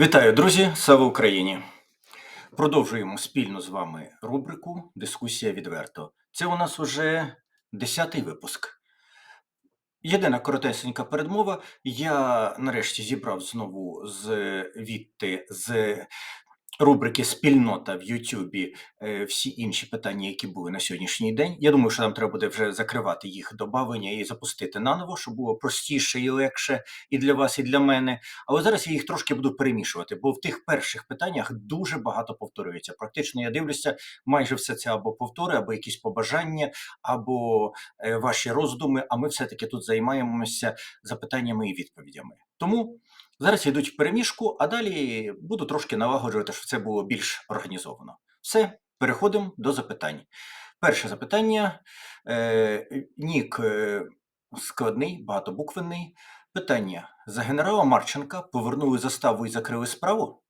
Вітаю, друзі! Слава Україні! Продовжуємо спільно з вами рубрику Дискусія відверто. Це у нас уже десятий випуск. Єдина коротесенька передмова. Я нарешті зібрав знову з відти з рубрики Спільнота в Ютубі е, всі інші питання, які були на сьогоднішній день. Я думаю, що нам треба буде вже закривати їх добавлення і запустити наново, щоб було простіше і легше і для вас, і для мене. Але зараз я їх трошки буду перемішувати, бо в тих перших питаннях дуже багато повторюється. Практично я дивлюся, майже все це або повтори, або якісь побажання, або е, ваші роздуми. А ми все-таки тут займаємося запитаннями і відповідями. Тому зараз йдуть в переміжку, а далі буду трошки налагоджувати, щоб це було більш організовано. Все, переходимо до запитань. Перше запитання. Е, Нік е, складний, багатобуквенний. Питання: за генерала Марченка повернули заставу і закрили справу?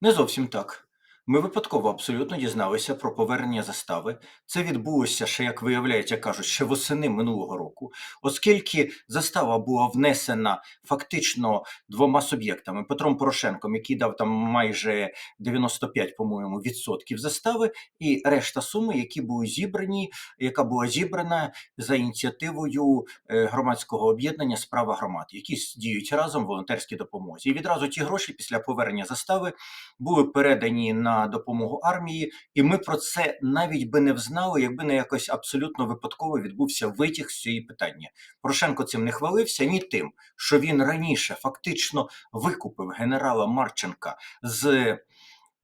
Не зовсім так. Ми випадково абсолютно дізналися про повернення застави. Це відбулося ще, як виявляється, кажуть, ще восени минулого року, оскільки застава була внесена фактично двома суб'єктами: Петром Порошенком, який дав там майже 95, по-моєму, відсотків застави, і решта суми, які були зібрані, яка була зібрана за ініціативою е, громадського об'єднання Справа громад, які діють разом волонтерській допомозі. І відразу ті гроші після повернення застави були передані на допомогу армії, і ми про це навіть би не взнали, якби не якось абсолютно випадково відбувся витяг з цієї питання. Порошенко цим не хвалився ні тим, що він раніше фактично викупив генерала Марченка з.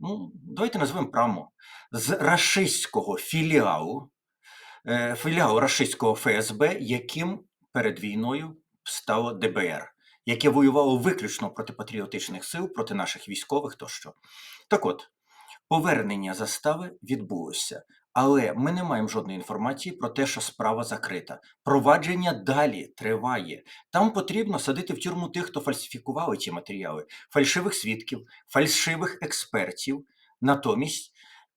Ну, давайте назвемо прямо з рашистського філіалу, е, філіалу рашистського ФСБ, яким перед війною стало ДБР, яке воювало виключно проти патріотичних сил, проти наших військових тощо. Так от, Повернення застави відбулося, але ми не маємо жодної інформації про те, що справа закрита. Провадження далі триває. Там потрібно садити в тюрму тих, хто фальсифікували ці матеріали, фальшивих свідків, фальшивих експертів. Натомість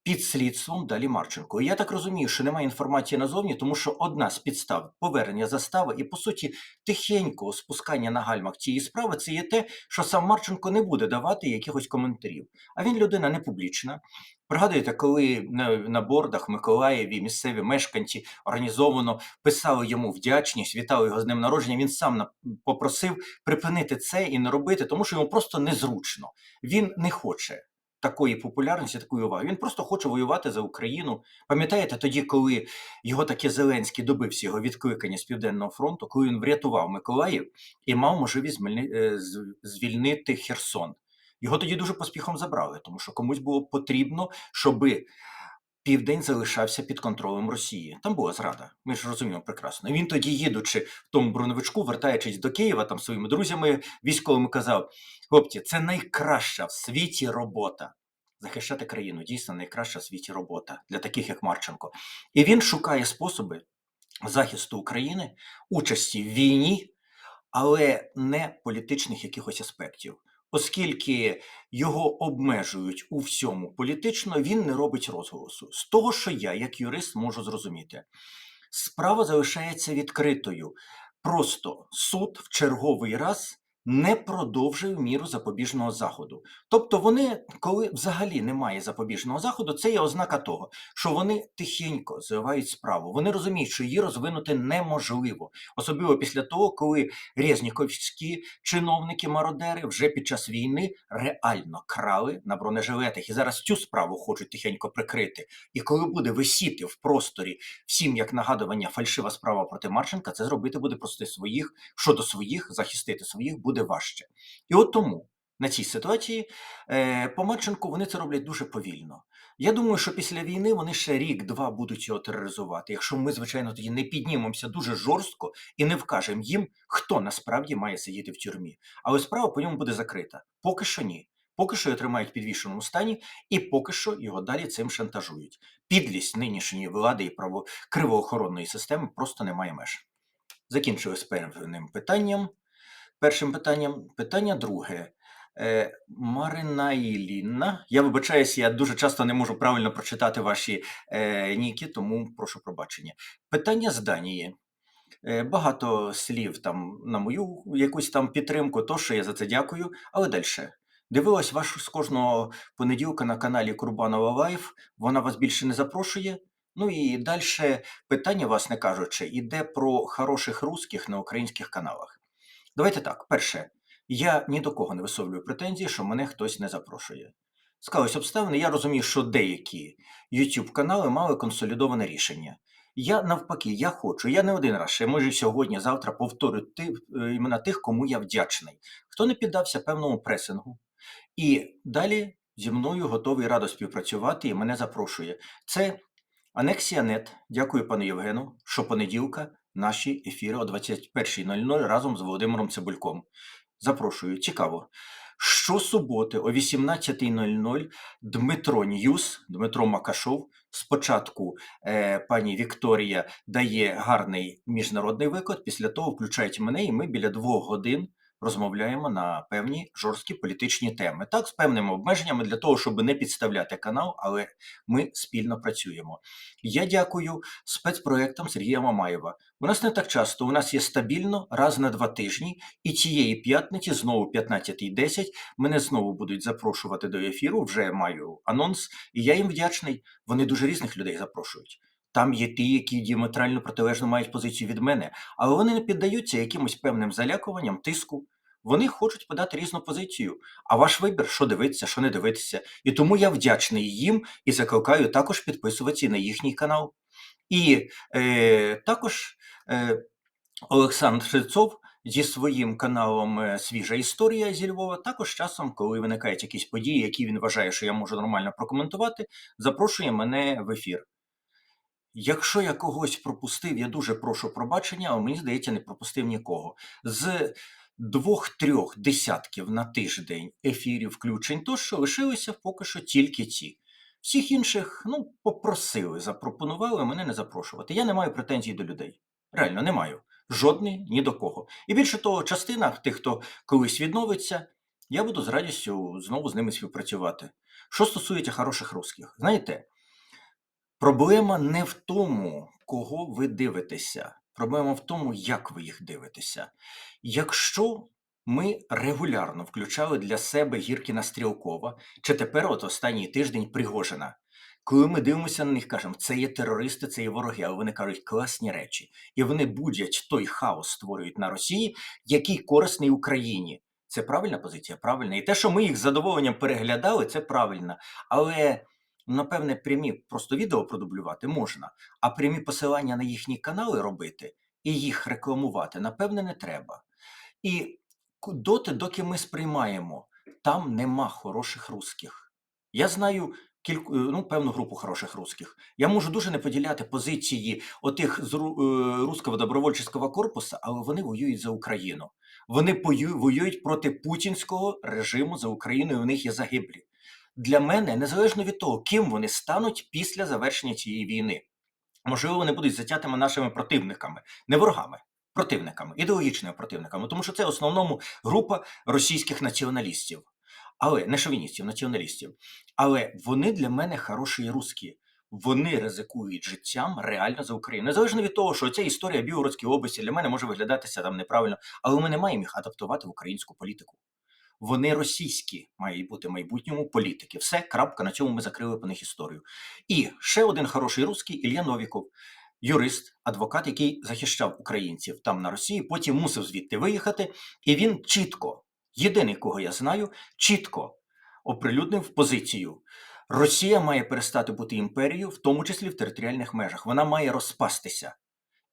під слідством далі Марченко. Я так розумію, що немає інформації назовні, тому що одна з підстав повернення застави і, по суті, тихенького спускання на гальмах цієї справи це є те, що сам Марченко не буде давати якихось коментарів. А він людина не публічна. Пригадуєте, коли на, бордах Миколаєві місцеві мешканці організовано писали йому вдячність, вітали його з днем народження. Він сам попросив припинити це і не робити, тому що йому просто незручно. Він не хоче такої популярності, такої уваги. Він просто хоче воювати за Україну. Пам'ятаєте, тоді, коли його таке Зеленський добився його відкликання з Південного фронту, коли він врятував Миколаїв і мав можливість е, звільнити Херсон. Його тоді дуже поспіхом забрали, тому що комусь було потрібно, щоби Південь залишався під контролем Росії. Там була зрада. Ми ж розуміємо прекрасно. Він тоді, їдучи в тому броневичку, вертаючись до Києва, там своїми друзями військовими казав: хлопці, це найкраща в світі робота. Захищати країну дійсно найкраща в світі робота для таких, як Марченко. І він шукає способи захисту України, участі в війні, але не політичних якихось аспектів. Оскільки його обмежують у всьому політично, він не робить розголосу. З того, що я, як юрист, можу зрозуміти, справа залишається відкритою. Просто суд в черговий раз не продовжив міру запобіжного заходу. Тобто, вони, коли взагалі немає запобіжного заходу, це є ознака того, що вони тихенько зривають справу. Вони розуміють, що її розвинути неможливо, особливо після того, коли резніковські чиновники-мародери вже під час війни реально крали на бронежилетах і зараз цю справу хочуть тихенько прикрити. І коли буде висіти в просторі всім як нагадування фальшива справа проти Марченка, це зробити буде просто своїх щодо своїх, захистити своїх буде важче. І от тому на цій ситуації е, по Марченку вони це роблять дуже повільно. Я думаю, що після війни вони ще рік-два будуть його тероризувати, якщо ми, звичайно, тоді не піднімемося дуже жорстко і не вкажемо їм, хто насправді має сидіти в тюрмі. Але справа по ньому буде закрита. Поки що ні. Поки що його тримають в підвішеному стані, і поки що його далі цим шантажують. Підлість нинішньої влади і право кривоохоронної системи просто немає меж. Закінчили з певним питанням. Першим питанням. Питання друге. Е, Марина Ілліна. Я вибачаюсь, я дуже часто не можу правильно прочитати ваші е, ніки, тому прошу пробачення. Питання з Данії. Е, Багато слів там на мою якусь там підтримку, то що я за це дякую. Але далі. Дивилась вас з кожного понеділка на каналі Курбанова Лайф. Вона вас більше не запрошує. Ну і далі питання, власне кажучи, іде про хороших русських на українських каналах. Давайте так. Перше, я ні до кого не висловлюю претензії, що мене хтось не запрошує. Склались обставини, я розумію, що деякі YouTube канали мали консолідоване рішення. Я навпаки, я хочу, я не один раз, ще може сьогодні, завтра повторю е, імена тих, кому я вдячний, хто не піддався певному пресингу. І далі зі мною готовий радо співпрацювати і мене запрошує. Це Анексія Нет. Дякую пану Євгену. Щопонеділка наші ефіри о 21.00 разом з Володимиром Цибульком. Запрошую, цікаво. Щосуботи о 18.00 Дмитро Ньюс, Дмитро Макашов. Спочатку е, пані Вікторія дає гарний міжнародний виклад, після того включають мене, і ми біля двох годин розмовляємо на певні жорсткі політичні теми. Так, з певними обмеженнями для того, щоб не підставляти канал, але ми спільно працюємо. Я дякую спецпроектам Сергія Мамаєва. У нас не так часто, у нас є стабільно раз на два тижні, і цієї п'ятниці, знову 15.10, мене знову будуть запрошувати до ефіру. Вже маю анонс, і я їм вдячний. Вони дуже різних людей запрошують. Там є ті, які діаметрально протилежно мають позицію від мене, але вони не піддаються якимось певним залякуванням, тиску. Вони хочуть подати різну позицію. А ваш вибір, що дивитися, що не дивитися. І тому я вдячний їм і закликаю також підписуватися на їхній канал. І е, також е, Олександр Шельцов зі своїм каналом е, Свіжа історія зі Львова. Також часом, коли виникають якісь події, які він вважає, що я можу нормально прокоментувати, запрошує мене в ефір. Якщо я когось пропустив, я дуже прошу пробачення, але мені здається, не пропустив нікого. З двох-трьох десятків на тиждень ефірів включень, то що лишилися поки що тільки ці. Всіх інших ну, попросили, запропонували мене не запрошувати. Я не маю претензій до людей. Реально не маю. Жодної ні до кого. І більше того, частина тих, хто колись відновиться, я буду з радістю знову з ними співпрацювати. Що стосується хороших русських, знаєте, проблема не в тому, кого ви дивитеся. Проблема в тому, як ви їх дивитеся. Якщо ми регулярно включали для себе Гіркіна Стрілкова, чи тепер от останній тиждень Пригожина, коли ми дивимося на них, кажемо, це є терористи, це є вороги, але вони кажуть класні речі. І вони будять той хаос створюють на Росії, який корисний Україні. Це правильна позиція, правильна. І те, що ми їх з задоволенням переглядали, це правильно. Але напевне, прямі просто відео продублювати можна, а прямі посилання на їхні канали робити і їх рекламувати, напевне, не треба. І доти, доки ми сприймаємо, там нема хороших русських. Я знаю кільку, е, ну, певну групу хороших русських. Я можу дуже не поділяти позиції отих з е, руського добровольчого корпусу, але вони воюють за Україну. Вони воюють проти путінського режиму за Україну, і у них є загиблі для мене, незалежно від того, ким вони стануть після завершення цієї війни. Можливо, вони будуть затятими нашими противниками, не ворогами, противниками, ідеологічними противниками, тому що це в основному група російських націоналістів, але не шовіністів, націоналістів. Але вони для мене хороші русські. Вони ризикують життям реально за Україну. Незалежно від того, що ця історія Білгородської області для мене може виглядатися там неправильно, але ми не маємо їх адаптувати в українську політику. Вони російські мають бути в майбутньому політики. Все, крапка, на цьому ми закрили по них історію. І ще один хороший русський Ілля Новіков, юрист, адвокат, який захищав українців там на Росії, потім мусив звідти виїхати. І він чітко, єдиний, кого я знаю, чітко оприлюднив позицію. Росія має перестати бути імперією, в тому числі в територіальних межах. Вона має розпастися.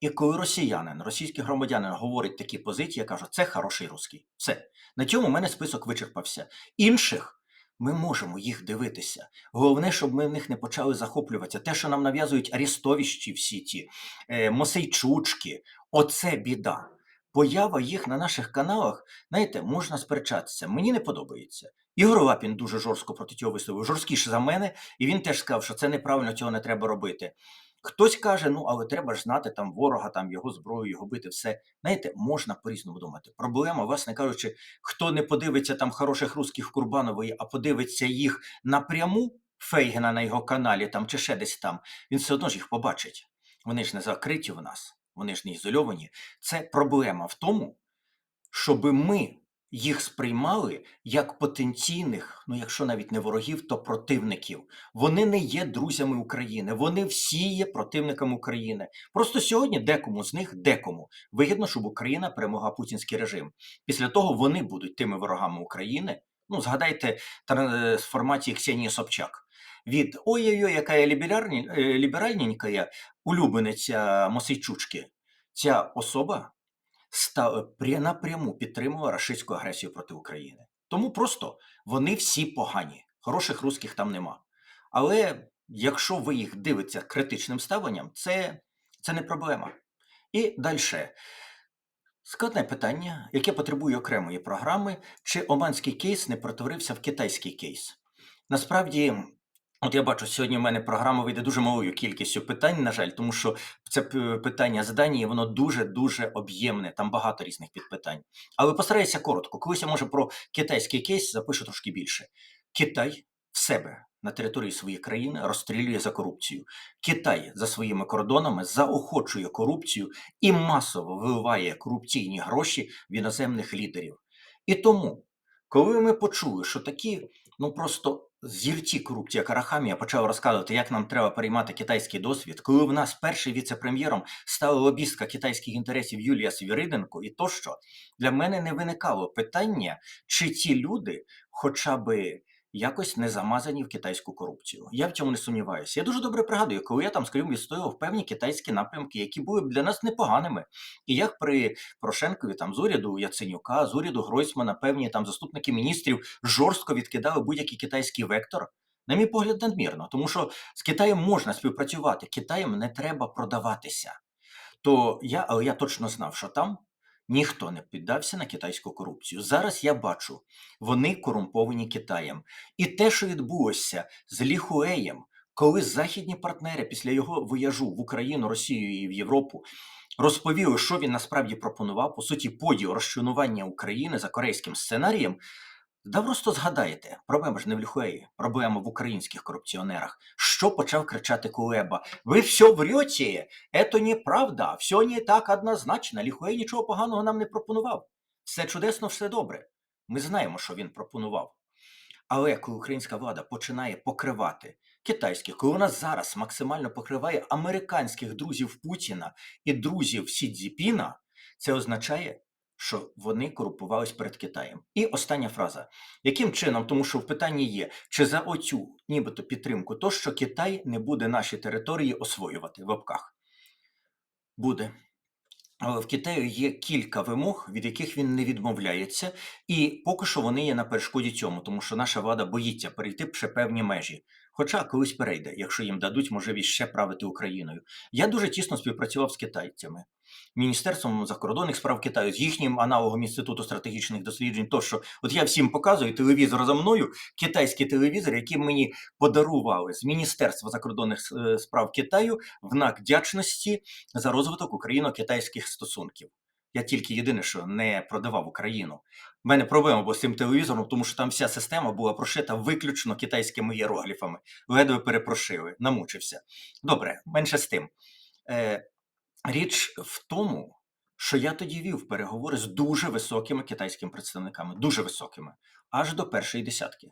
І коли росіянин, російський громадянин говорить такі позиції, я кажу, це хороший русський. Все. На цьому в мене список вичерпався. Інших ми можемо їх дивитися. Головне, щоб ми в них не почали захоплюватися. Те, що нам нав'язують арестовіщі всі ті, е, мосейчучки, оце біда. Поява їх на наших каналах, знаєте, можна сперечатися. Мені не подобається. Ігор Лапін дуже жорстко проти цього висловив, жорсткіше за мене, і він теж сказав, що це неправильно, цього не треба робити. Хтось каже, ну але треба ж знати там ворога, там його зброю, його бити, все. Знаєте, можна по-різному думати. Проблема, власне кажучи, хто не подивиться там хороших русських Курбанової, а подивиться їх напряму Фейгена на його каналі там чи ще десь там, він все одно ж їх побачить. Вони ж не закриті в нас, вони ж не ізольовані. Це проблема в тому, щоб ми, їх сприймали як потенційних, ну якщо навіть не ворогів, то противників. Вони не є друзями України, вони всі є противниками України. Просто сьогодні декому з них, декому вигідно, щоб Україна перемогла путінський режим. Після того вони будуть тими ворогами України. Ну, згадайте тр- в Ксенії Собчак. Від ой-ой-ой, яка я е, ліберальненька, улюблениця Мосейчучки. Ця особа напряму підтримувала рашистську агресію проти України. Тому просто вони всі погані. Хороших русських там нема. Але якщо ви їх дивитеся критичним ставленням, це, це не проблема. І далі. Складне питання, яке потребує окремої програми, чи оманський кейс не перетворився в китайський кейс. Насправді, от я бачу, сьогодні в мене програма вийде дуже малою кількістю питань, на жаль, тому що це питання з Данії, воно дуже-дуже об'ємне, там багато різних підпитань. Але постараюся коротко. Колись я може про китайський кейс запишу трошки більше. Китай в себе на території своєї країни розстрілює за корупцію. Китай за своїми кордонами заохочує корупцію і масово виливає корупційні гроші в іноземних лідерів. І тому, коли ми почули, що такі, ну просто зірці корупції, як Арахамія почав розказувати, як нам треба переймати китайський досвід, коли в нас перший віце-прем'єром стала лобістка китайських інтересів Юлія Свіриденко, і тощо, для мене не виникало питання, чи ці люди хоча би якось не замазані в китайську корупцію. Я в цьому не сумніваюся. Я дуже добре пригадую, коли я там, скажімо, відстоював певні китайські напрямки, які були для нас непоганими. І як при Порошенкові там з уряду Яценюка, з уряду Гройсмана, певні там заступники міністрів жорстко відкидали будь-який китайський вектор. На мій погляд, надмірно, тому що з Китаєм можна співпрацювати, Китаєм не треба продаватися. То я, але я точно знав, що там ніхто не піддався на китайську корупцію. Зараз я бачу, вони корумповані Китаєм. І те, що відбулося з Ліхуеєм, коли західні партнери після його вияжу в Україну, Росію і в Європу розповіли, що він насправді пропонував, по суті, поділ розчленування України за корейським сценарієм. Да просто згадайте, проблема ж не в Ліхуеї, проблема в українських корупціонерах. Що почав кричати Кулеба? Ви все врете, це неправда, все не так однозначно. Ліхуей нічого поганого нам не пропонував. Все чудесно, все добре. Ми знаємо, що він пропонував. Але коли українська влада починає покривати китайських, коли вона зараз максимально покриває американських друзів Путіна і друзів Сі Цзіпіна, це означає, що вони корумпувались перед Китаєм. І остання фраза: яким чином, тому що в питанні є, чи за оцю нібито підтримку, то що Китай не буде наші території освоювати в лапках? Буде. Але в Китаю є кілька вимог, від яких він не відмовляється, і поки що вони є на перешкоді цьому, тому що наша влада боїться перейти ще певні межі. Хоча колись перейде, якщо їм дадуть можливість ще правити Україною. Я дуже тісно співпрацював з китайцями, Міністерством закордонних справ Китаю, з їхнім аналогом Інституту стратегічних досліджень. Тощо, от я всім показую телевізор за мною, китайський телевізор, який мені подарували з Міністерства закордонних е, справ Китаю в знак вдячності за розвиток україно-китайських стосунків. Я тільки єдине, що не продавав Україну. У мене проблема була з цим телевізором, тому що там вся система була прошита виключно китайськими іерогліфами. Ледве перепрошили, намучився. Добре, менше з тим. Е, річ в тому, що я тоді вів переговори з дуже високими китайськими представниками, дуже високими, аж до першої десятки.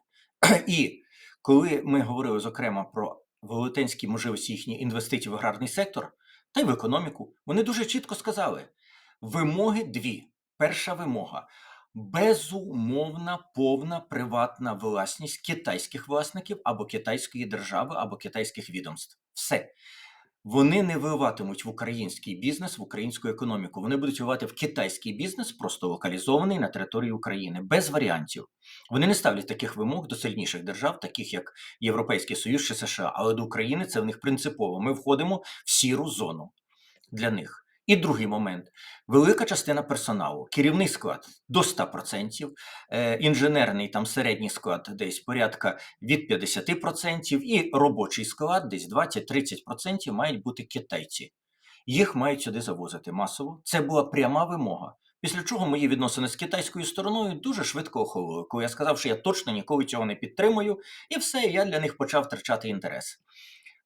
І коли ми говорили, зокрема, про велетенські можливості їхніх інвестицій в аграрний сектор та й в економіку, вони дуже чітко сказали: вимоги дві. Перша вимога безумовна повна приватна власність китайських власників або китайської держави, або китайських відомств. Все. Вони не виливатимуть в український бізнес, в українську економіку. Вони будуть виливати в китайський бізнес, просто локалізований на території України, без варіантів. Вони не ставлять таких вимог до сильніших держав, таких як Європейський Союз чи США. Але до України це в них принципово. Ми входимо в сіру зону для них. І другий момент: велика частина персоналу, керівний склад до 100%, е, інженерний там середній склад десь порядка від 50%, і робочий склад десь 20-30% мають бути китайці. Їх мають сюди завозити масово. Це була пряма вимога. Після чого мої відносини з китайською стороною дуже швидко охололи, коли я сказав, що я точно ніколи цього не підтримую, і все, я для них почав втрачати інтерес.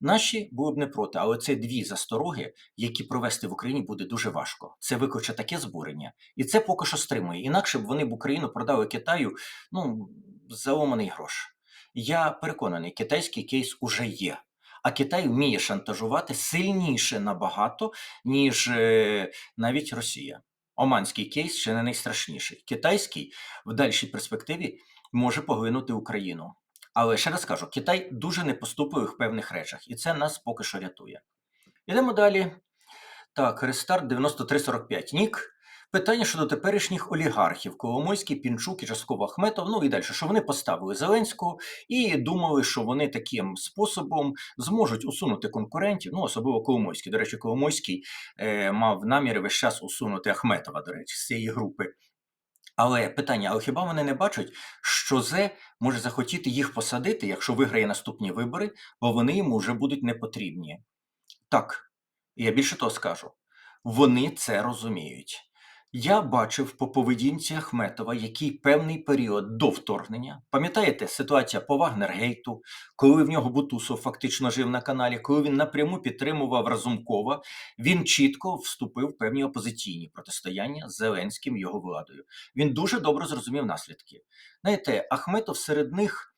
Наші були б не проти, але це дві застороги, які провести в Україні буде дуже важко. Це викличе таке збурення, і це поки що стримує. Інакше б вони б Україну продали Китаю ну, за ломаний грош. Я переконаний, китайський кейс уже є. А Китай вміє шантажувати сильніше набагато, ніж е, навіть Росія. Оманський кейс ще не найстрашніший. Китайський в дальшій перспективі може поглинути Україну. Але ще раз кажу, Китай дуже не поступує в певних речах, і це нас поки що рятує. Йдемо далі. Так, рестарт 9345. Нік. Питання щодо теперішніх олігархів Коломойський, Пінчук і частково Ахметов. Ну і далі, що вони поставили Зеленського і думали, що вони таким способом зможуть усунути конкурентів. Ну, особливо Коломойський. До речі, Коломойський е, мав наміри весь час усунути Ахметова, до речі, з цієї групи. Але питання: але хіба вони не бачать, що Зе може захотіти їх посадити, якщо виграє наступні вибори, бо вони йому вже будуть не потрібні? Так, я більше того скажу, вони це розуміють. Я бачив по поведінці Ахметова, який певний період до вторгнення. Пам'ятаєте, ситуація по Вагнергейту, коли в нього Бутусов фактично жив на каналі, коли він напряму підтримував Разумкова, він чітко вступив в певні опозиційні протистояння з Зеленським його владою. Він дуже добре зрозумів наслідки. Знаєте, Ахметов серед них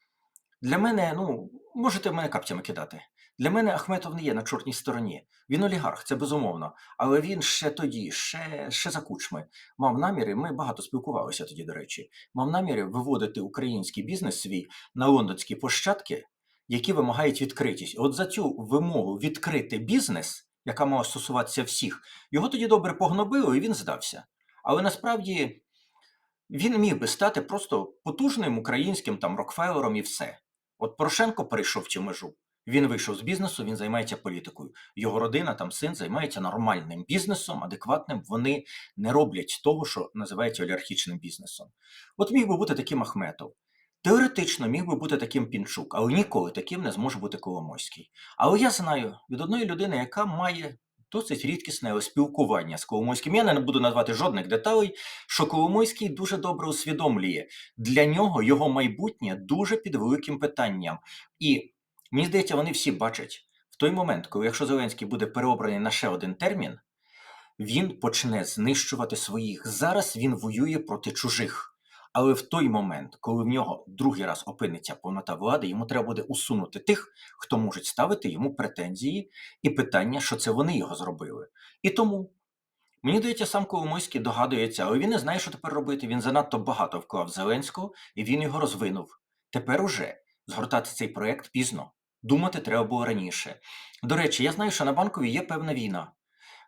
для мене, ну, можете в мене капцями кидати. Для мене Ахметов не є на чорній стороні. Він олігарх, це безумовно. Але він ще тоді, ще, ще за кучми, мав наміри. Ми багато спілкувалися тоді, до речі. Мав наміри виводити український бізнес свій на лондонські площадки, які вимагають відкритість. От за цю вимогу відкрити бізнес, яка мала стосуватися всіх, його тоді добре погнобили, і він здався. Але насправді він міг би стати просто потужним українським там Рокфеллером і все. От Порошенко перейшов цю межу. Він вийшов з бізнесу, він займається політикою. Його родина, там син займається нормальним бізнесом, адекватним. Вони не роблять того, що називається олігархічним бізнесом. От міг би бути таким Ахметов. Теоретично міг би бути таким Пінчук, але ніколи таким не зможе бути Коломойський. Але я знаю від одної людини, яка має досить рідкісне спілкування з Коломойським. Я не буду назвати жодних деталей, що Коломойський дуже добре усвідомлює для нього його майбутнє дуже під великим питанням. І Мені здається, вони всі бачать в той момент, коли якщо Зеленський буде переобраний на ще один термін, він почне знищувати своїх. Зараз він воює проти чужих. Але в той момент, коли в нього другий раз опиниться повнота влади, йому треба буде усунути тих, хто може ставити йому претензії і питання, що це вони його зробили. І тому мені здається, сам Коломойський догадується, але він не знає, що тепер робити. Він занадто багато вклав Зеленського і він його розвинув. Тепер уже згортати цей проект пізно. Думати треба було раніше. До речі, я знаю, що на банковій є певна війна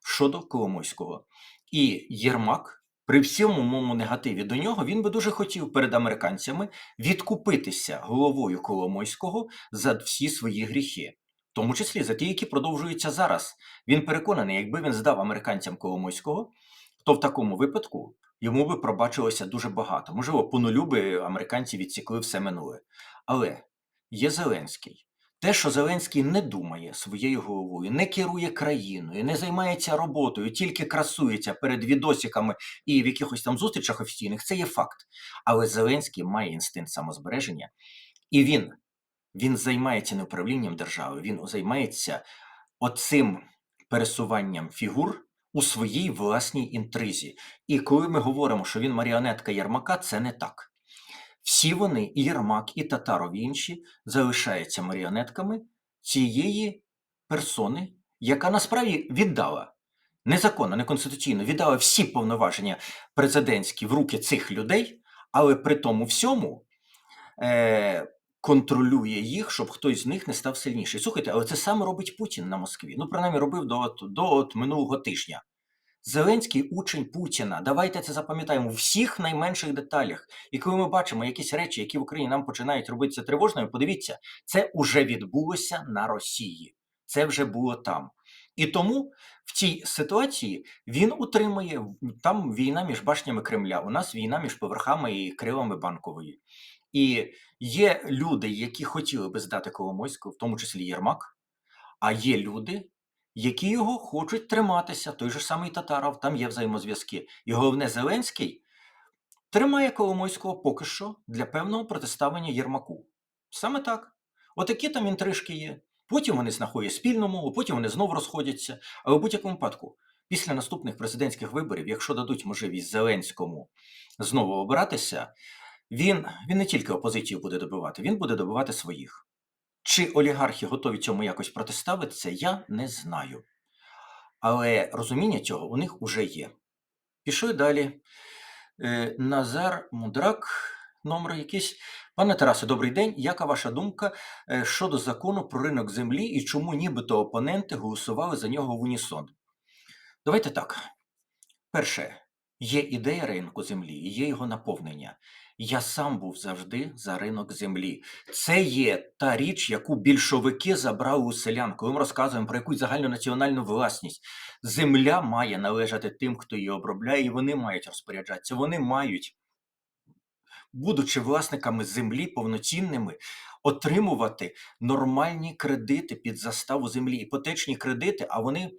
щодо Коломойського. І Єрмак, при всьому моєму негативі до нього, він би дуже хотів перед американцями відкупитися головою Коломойського за всі свої гріхи, в тому числі за ті, які продовжуються зараз. Він переконаний, якби він здав американцям Коломойського, то в такому випадку йому би пробачилося дуже багато. Можливо, по нулю би американці відсікли все минуле. Але є Зеленський. Те, що Зеленський не думає своєю головою, не керує країною, не займається роботою, тільки красується перед відосиками і в якихось там зустрічах офіційних, це є факт. Але Зеленський має інстинкт самозбереження, і він, він займається не управлінням держави, він займається оцим пересуванням фігур у своїй власній інтризі. І коли ми говоримо, що він маріонетка Єрмака, це не так. Всі вони, і Єрмак, і Татаров і інші, залишаються маріонетками цієї персони, яка насправді віддала незаконно, неконституційно віддала всі повноваження президентські в руки цих людей, але при тому всьому е, контролює їх, щоб хтось з них не став сильніший. Слухайте, але це саме робить Путін на Москві. Ну, принаймні, робив до, до от минулого тижня. Зеленський учень Путіна. Давайте це запам'ятаємо у всіх найменших деталях. І коли ми бачимо якісь речі, які в Україні нам починають робитися тривожними, подивіться, це вже відбулося на Росії. Це вже було там. І тому в цій ситуації він утримує там війна між башнями Кремля. У нас війна між поверхами і крилами банкової. І є люди, які хотіли би здати Коломойського, в тому числі Єрмак, а є люди, які його хочуть триматися. Той же самий Татаров, там є взаємозв'язки. І головне, Зеленський тримає Коломойського поки що для певного протиставлення Єрмаку. Саме так. Отакі там інтрижки є. Потім вони знаходять спільну мову, потім вони знову розходяться. Але в будь-якому випадку, після наступних президентських виборів, якщо дадуть можливість Зеленському знову обиратися, він, він не тільки опозицію буде добивати, він буде добивати своїх. Чи олігархи готові цьому якось протиставитися, я не знаю. Але розуміння цього у них уже є. Пішли далі. Е, Назар Мудрак, номер якийсь. Пане Тарасе, добрий день. Яка ваша думка е, щодо закону про ринок землі і чому нібито опоненти голосували за нього в унісон? Давайте так. Перше, є ідея ринку землі, є його наповнення. Я сам був завжди за ринок землі. Це є та річ, яку більшовики забрали у селян, коли ми розказуємо про якусь загальнонаціональну власність. Земля має належати тим, хто її обробляє, і вони мають розпоряджатися. Вони мають, будучи власниками землі повноцінними, отримувати нормальні кредити під заставу землі, іпотечні кредити, а вони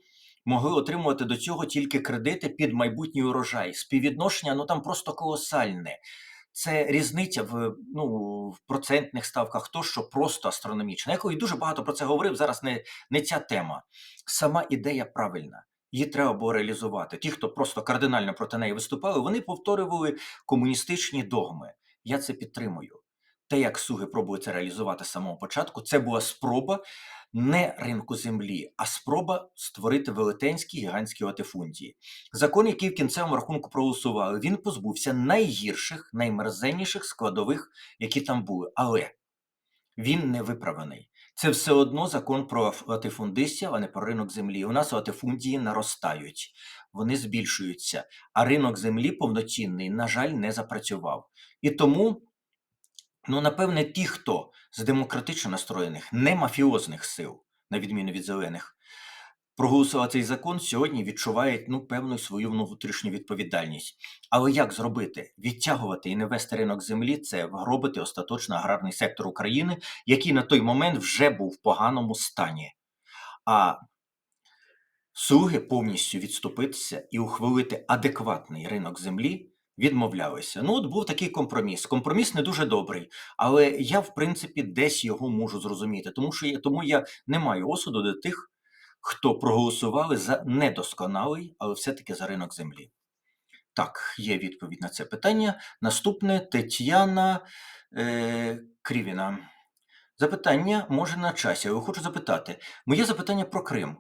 могли отримувати до цього тільки кредити під майбутній урожай. Співвідношення ну там просто колосальне. Це різниця в ну в процентних ставках, то що просто астрономічна. Я дуже багато про це говорив. Зараз не, не ця тема. Сама ідея правильна. Її треба було реалізувати. Ті, хто просто кардинально проти неї виступали, вони повторювали комуністичні догми. Я це підтримую. Те, як Суги пробує це реалізувати з самого початку, це була спроба не ринку землі, а спроба створити велетенські гігантські латифундії. Закон, який в кінцевому рахунку проголосували, він позбувся найгірших, наймерзенніших складових, які там були. Але він не виправлений. Це все одно закон про латифундистів, а не про ринок землі. У нас латифундії наростають, вони збільшуються, а ринок землі повноцінний, на жаль, не запрацював. І тому. Ну, напевне, ті, хто з демократично настроєних, не мафіозних сил, на відміну від зелених, проголосував цей закон, сьогодні відчувають ну, певну свою внутрішню відповідальність. Але як зробити? Відтягувати і не вести ринок землі це вгробити остаточно аграрний сектор України, який на той момент вже був в поганому стані. А слуги повністю відступитися і ухвалити адекватний ринок землі відмовлялися. Ну, от був такий компроміс. Компроміс не дуже добрий, але я, в принципі, десь його можу зрозуміти, тому що я, тому я не маю осуду до тих, хто проголосували за недосконалий, але все-таки за ринок землі. Так, є відповідь на це питання. Наступне Тетяна е, Крівіна. Запитання може на часі, але хочу запитати. Моє запитання про Крим.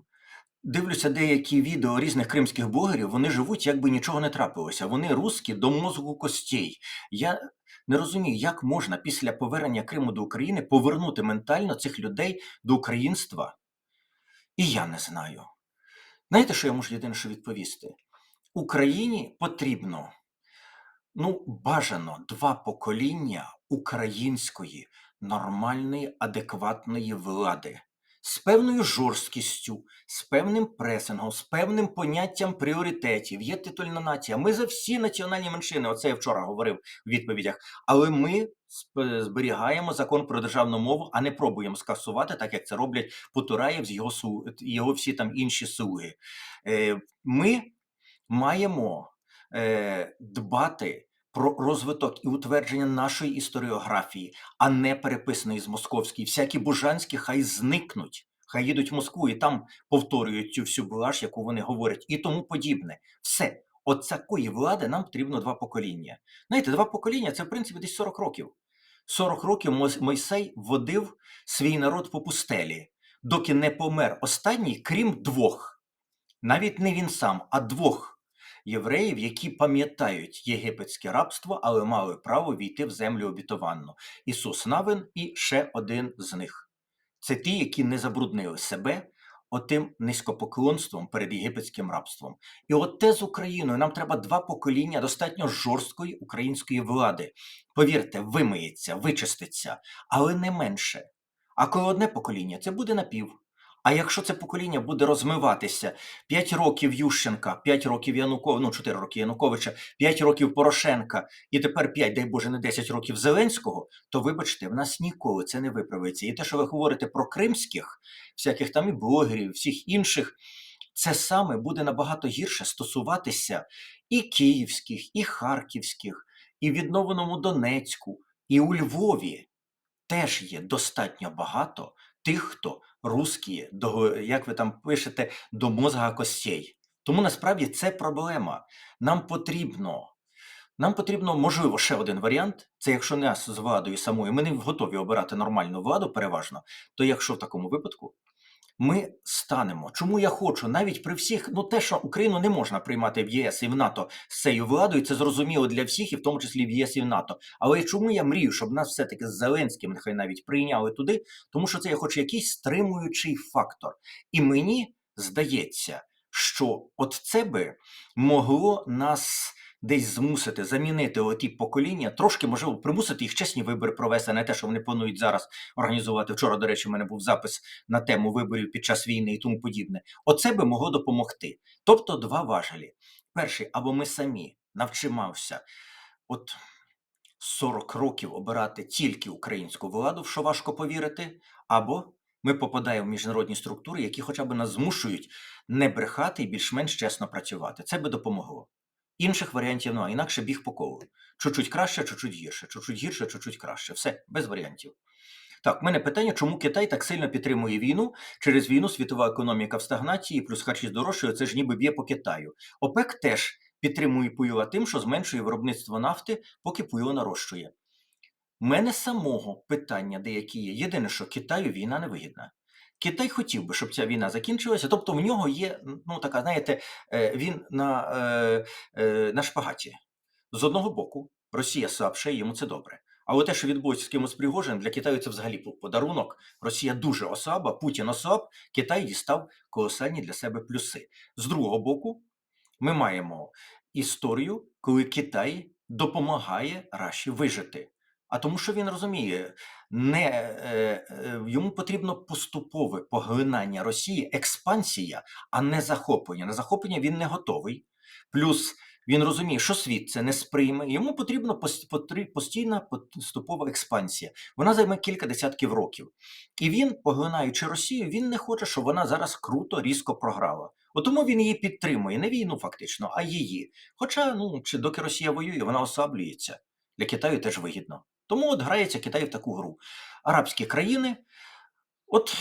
Дивлюся деякі відео різних кримських блогерів, вони живуть, якби нічого не трапилося. Вони русські до мозку костей. Я не розумію, як можна після повернення Криму до України повернути ментально цих людей до українства. І я не знаю. Знаєте, що я можу єдине що відповісти? Україні потрібно, ну, бажано два покоління української, нормальної, адекватної влади з певною жорсткістю, з певним пресингом, з певним поняттям пріоритетів. Є титульна нація. Ми за всі національні меншини. Оце я вчора говорив в відповідях. Але ми зберігаємо закон про державну мову, а не пробуємо скасувати, так як це роблять Потураєв з його його всі там інші слуги. Е, ми маємо е, дбати про розвиток і утвердження нашої історіографії, а не переписаної з московської. Всякі бужанські хай зникнуть, хай їдуть в Москву і там повторюють цю всю блаж, яку вони говорять, і тому подібне. Все. От такої влади нам потрібно два покоління. Знаєте, два покоління це в принципі десь 40 років. 40 років Мойсей водив свій народ по пустелі, доки не помер останній, крім двох. Навіть не він сам, а двох євреїв, які пам'ятають єгипетське рабство, але мали право війти в землю обітованну. Ісус Навин і ще один з них. Це ті, які не забруднили себе отим низькопоклонством перед єгипетським рабством. І от те з Україною нам треба два покоління достатньо жорсткої української влади. Повірте, вимиється, вичиститься, але не менше. А коли одне покоління, це буде напів. А якщо це покоління буде розмиватися 5 років Ющенка, 5 років Януковича, ну 4 роки Януковича, 5 років Порошенка, і тепер 5, дай Боже, не 10 років Зеленського, то вибачте, в нас ніколи це не виправиться. І те, що ви говорите про кримських, всяких там і блогерів, всіх інших, це саме буде набагато гірше стосуватися і київських, і харківських, і відновленому Донецьку, і у Львові теж є достатньо багато тих, хто русські, до, як ви там пишете, до мозга костей. Тому насправді це проблема. Нам потрібно. Нам потрібно, можливо, ще один варіант. Це якщо нас з владою самою, ми не готові обирати нормальну владу переважно, то якщо в такому випадку ми станемо. Чому я хочу навіть при всіх, ну те, що Україну не можна приймати в ЄС і в НАТО з цією владою, це зрозуміло для всіх, і в тому числі в ЄС і в НАТО. Але чому я мрію, щоб нас все-таки з Зеленським нехай навіть прийняли туди, тому що це я хочу якийсь стримуючий фактор. І мені здається, що от це би могло нас. Десь змусити замінити оті покоління, трошки можливо примусити їх чесні вибори провести, не те, що вони планують зараз організувати. Вчора, до речі, в мене був запис на тему виборів під час війни і тому подібне. Оце би могло допомогти. Тобто, два важелі: перший, або ми самі навчимося, от 40 років обирати тільки українську владу, в що важко повірити, або ми попадаємо в міжнародні структури, які хоча б нас змушують не брехати і більш-менш чесно працювати. Це би допомогло. Інших варіантів немає, інакше біг по колу. Чуть-чуть краще, чуть-чуть гірше, чуть-чуть гірше, чуть-чуть краще. Все, без варіантів. Так, в мене питання, чому Китай так сильно підтримує війну? Через війну світова економіка в стагнації, плюс харчі здорожчує, це ж ніби б'є по Китаю. ОПЕК теж підтримує Пуйла тим, що зменшує виробництво нафти, поки Пуйло нарощує. У мене самого питання деякі є. Єдине, що Китаю війна не вигідна. Китай хотів би, щоб ця війна закінчилася, тобто в нього є, ну така, знаєте, е, він на, е, е, на шпагаті. З одного боку, Росія слабше, йому це добре. Але те, що відбулося з кимось Пригожин, для Китаю це взагалі подарунок. Росія дуже ослаба, Путін ослаб, Китай дістав колосальні для себе плюси. З другого боку, ми маємо історію, коли Китай допомагає Раші вижити. А тому, що він розуміє, не е, е, йому потрібно поступове поглинання Росії, експансія, а не захоплення. На захоплення він не готовий. Плюс він розуміє, що світ це не сприйме. Йому потри- постійна поступова експансія. Вона займе кілька десятків років. І він, поглинаючи Росію, він не хоче, щоб вона зараз круто, різко програла. От тому він її підтримує, не війну фактично, а її. Хоча, ну, чи доки Росія воює, вона ослаблюється. Для Китаю теж вигідно. Тому от грається Китай в таку гру. Арабські країни, от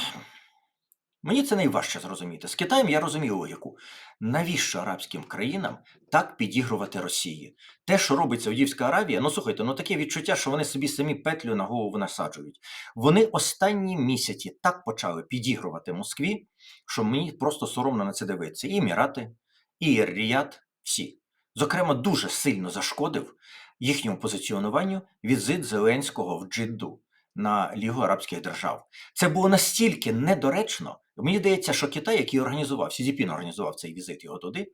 мені це найважче зрозуміти. З Китаєм я розумію логіку. Навіщо арабським країнам так підігрувати Росії? Те, що робить Саудівська Аравія, ну слухайте, ну таке відчуття, що вони собі самі петлю на голову насаджують. Вони останні місяці так почали підігрувати Москві, що мені просто соромно на це дивитися. І Емірати, і Ріяд, всі. Зокрема, дуже сильно зашкодив їхньому позиціонуванню візит Зеленського в Джидду на Лігу Арабських Держав. Це було настільки недоречно. Мені здається, що Китай, який організував, Сізіпін організував цей візит його туди,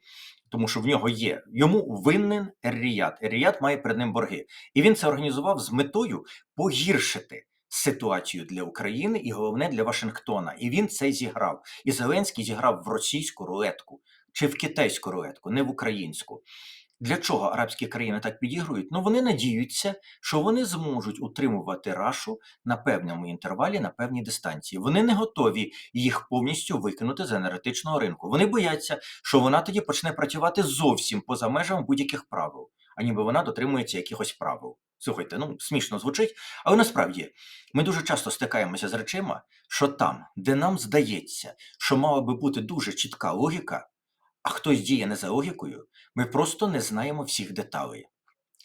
тому що в нього є йому винен Ер-Ріяд. Ер-Ріяд має перед ним борги. І він це організував з метою погіршити ситуацію для України і головне для Вашингтона. І він це зіграв. І Зеленський зіграв в російську рулетку чи в китайську рулетку, не в українську. Для чого арабські країни так підігрують? Ну вони надіються, що вони зможуть утримувати рашу на певному інтервалі, на певній дистанції. Вони не готові їх повністю викинути з енергетичного ринку. Вони бояться, що вона тоді почне працювати зовсім поза межами будь-яких правил, а ніби вона дотримується якихось правил. Слухайте, ну смішно звучить, але насправді ми дуже часто стикаємося з речима, що там, де нам здається, що мала би бути дуже чітка логіка, а хтось діє не за логікою, ми просто не знаємо всіх деталей.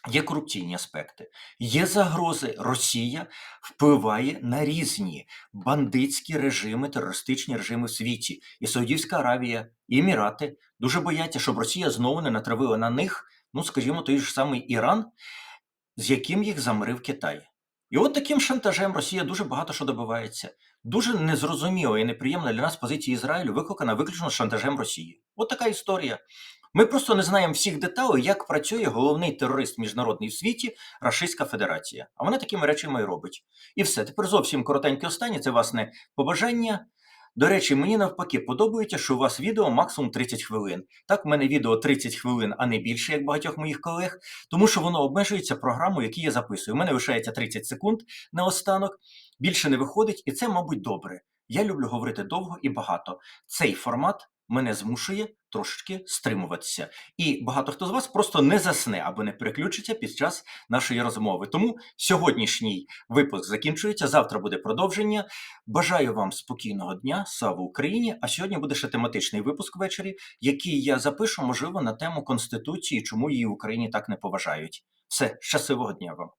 Є корупційні аспекти, є загрози. Росія впливає на різні бандитські режими, терористичні режими в світі. І Саудівська Аравія, і Емірати дуже бояться, щоб Росія знову не натравила на них, ну скажімо, той ж самий Іран, з яким їх замирив Китай. І от таким шантажем Росія дуже багато що добивається. Дуже незрозуміла і неприємна для нас позиція Ізраїлю викликана виключно шантажем Росії. От така історія. Ми просто не знаємо всіх деталей, як працює головний терорист міжнародний в світі Рашистська Федерація. А вона такими речами і робить. І все. Тепер зовсім коротеньке останнє це власне побажання. До речі, мені навпаки подобається, що у вас відео максимум 30 хвилин. Так, в мене відео 30 хвилин, а не більше, як багатьох моїх колег, тому що воно обмежується програмою, яку я записую. У мене лишається 30 секунд на останок, більше не виходить, і це, мабуть, добре. Я люблю говорити довго і багато. Цей формат мене змушує трошечки стримуватися. І багато хто з вас просто не засне або не переключиться під час нашої розмови. Тому сьогоднішній випуск закінчується. Завтра буде продовження. Бажаю вам спокійного дня, слава Україні! А сьогодні буде ще тематичний випуск ввечері, який я запишу, можливо, на тему Конституції, чому її в Україні так не поважають. Все, щасливого дня вам!